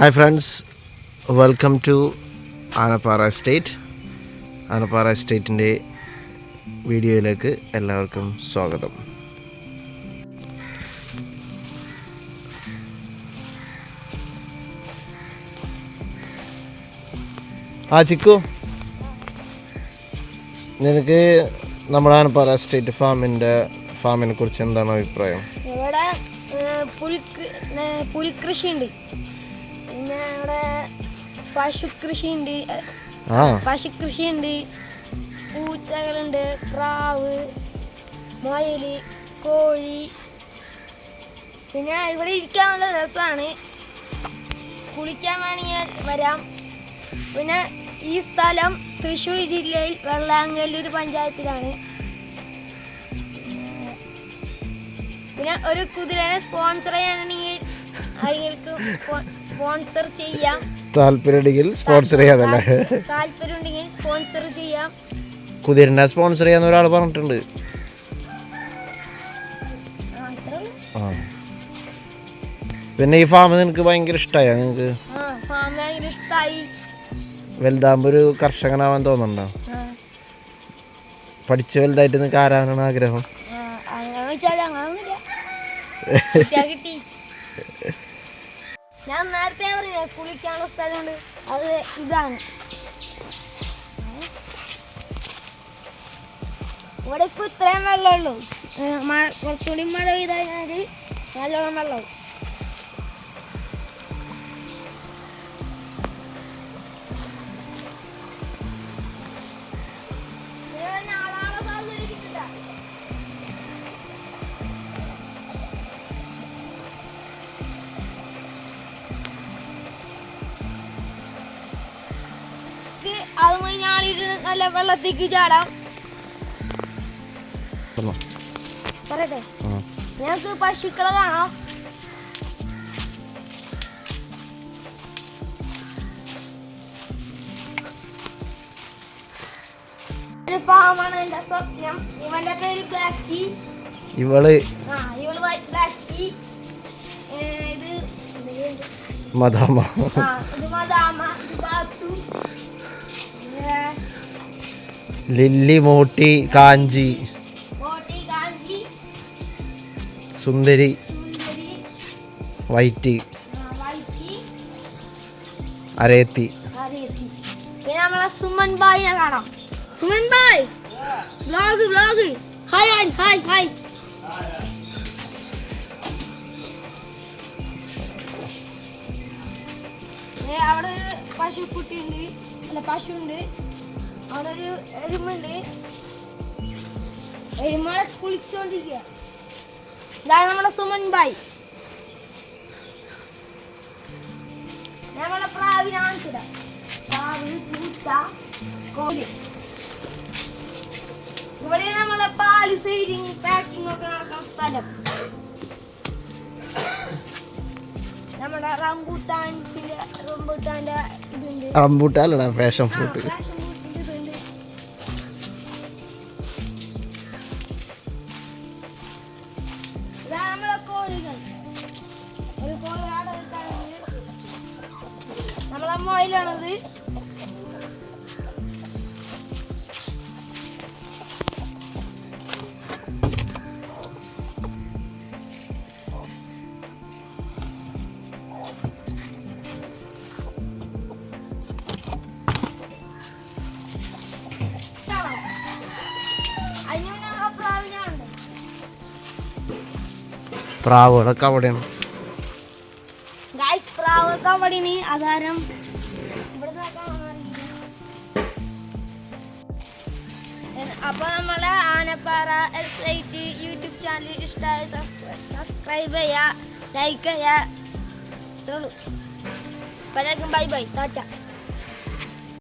Hi friends welcome to Anappara estate Anappara എസ്റ്റേറ്റിന്റെ വീഡിയോയിലേക്ക് എല്ലാവർക്കും സ്വാഗതം. ആ ചിക്കു. നിനക്ക് നമ്മുടെ ആനപ്പാറ എസ്റ്റേറ്റ് ഫാമിന്റെ ഫാമിനെ കുറിച്ച് എന്താണ് അഭിപ്രായം? ഇവിടെ പുൽ പുൽകൃഷിയുണ്ട്. പിന്നെ ഇവിടെ പശുകൃഷിയുണ്ട് ആ. പശുകൃഷിയുണ്ട് പൂച്ചകളുണ്ട് പ്രാവ് മുയൽ കോഴി. പിന്നെ ഇവിടെ ഇരിക്കാൻ നല്ല രസമാണ് കുളിക്കാൻ വേണമെങ്കിൽ വരാം. പിന്നെ ഈ സ്ഥലം തൃശ്ശൂർ ജില്ലയിൽ വെള്ളാങ്കല്ലൂർ പഞ്ചായത്തിലാണ്. പിന്നെ ഒരു കുതിരനെ സ്പോൺസർ ചെയ്യാനാണെങ്കിൽ ആരെങ്കിലും സ്പോൺസർ ചെയ്യാം. താല്പര്യമുണ്ടെങ്കിൽ സ്പോൺസർ ചെയ്യാതല്ലേ? താല്പര്യം ഉണ്ടെങ്കിൽ സ്പോൺസർ ചെയ്യാം. കുതിരനെ സ്പോൺസർ ചെയ്യാന്ന് ഒരാൾ പറഞ്ഞിട്ടുണ്ട്. ആ, പിന്നെ ഈ ഫാം നിനക്ക് ഭയങ്കര ഇഷ്ടായോ? നിനക്ക് ഇഷ്ടമായി വലുതാകുമ്പോൾ ഒരു കർഷകനാവാൻ തോന്നുന്നുണ്ടോ? പഠിച്ച് വലുതായിട്ട് നിനക്ക് ആരാനാണ് ആഗ്രഹം? അങ്ങനെ വെച്ചാൽ കിട്ടി ഞാൻ നേരത്തെ പറഞ്ഞ കുളിക്കാനുള്ള സ്ഥലമുണ്ട്. അത് ഇതാണ്. ഇവിടെ ഇപ്പൊ ഇത്രയും വെള്ളമുള്ളൂ. കുറച്ചുകൂടി മഴ പെയ്താൽ നല്ലോണം വെള്ളവും നല്ല വെള്ളത്തേക്ക് ചാടാം. പറയട്ടെ. ഞങ്ങൾക്ക് പശുക്കളെ കാണാം. ഇത് എന്റെ സ്വപ്നം. ഇവന്റെ പേര് ബ്ലാക്കി ഇവൾ ഇവൾ ബ്ലാക്കി ഇത് ഇത് മദാമ. ആ ഇത് മദാമ ഇത് ബാത്തു. പിന്നെ ലില്ലി മോട്ടി കാഞ്ചി. സുന്ദരി. വൈറ്റ്. അരേത്തി പിന്നെ നമ്മളെ സുമൻ ബായിനെ കാണാം. Suman bhai. Vlog vlog hi hi hi അവിടെ പശുക്കുട്ടി ഉണ്ട് അല്ല പശു ഉണ്ട് അവിടെ ഒരു എരുമുണ്ട് എരുമാളെ കുളിച്ചോണ്ടിരിക്കുക ഇതാണ് നമ്മുടെ സുമൻ ബായി നമ്മളെ പ്രാവിനെ കാണിച്ചിടാം. പ്രാവ് പൂച്ച കോലി. ഇവിടെ നമ്മളെ പാൽ സെയിലിങ് പാക്കിംഗ് ഒക്കെ നടക്കുന്ന സ്ഥലം. നമ്മുടെ റംബൂട്ടാൻസിന്റെ റംബൂട്ടാന്റെ ഇതുണ്ട്. അമ്പൂട്ടാലടാ ഫാഷൻ ഫ്രൂട്ട് നമ്മളെ പ്രാവിനാണ് പ്രാവുകളൊക്കെ അവിടെയാണ്. ഗൈസ് പ്രാവൊക്കെ അവിടെയാണ് ആധാരം ഇവിടെ അപ്പൊ നമ്മളെ Anappara S I T YouTube channel ഇഷ്ടമായ സബ്സ്ക്രൈബ് ചെയ്യുക ലൈക്ക് ചെയ്യുക ഇത്രേ ഉള്ളൂ അപ്പോഴേക്കും ബൈ ബൈ. താറ്റ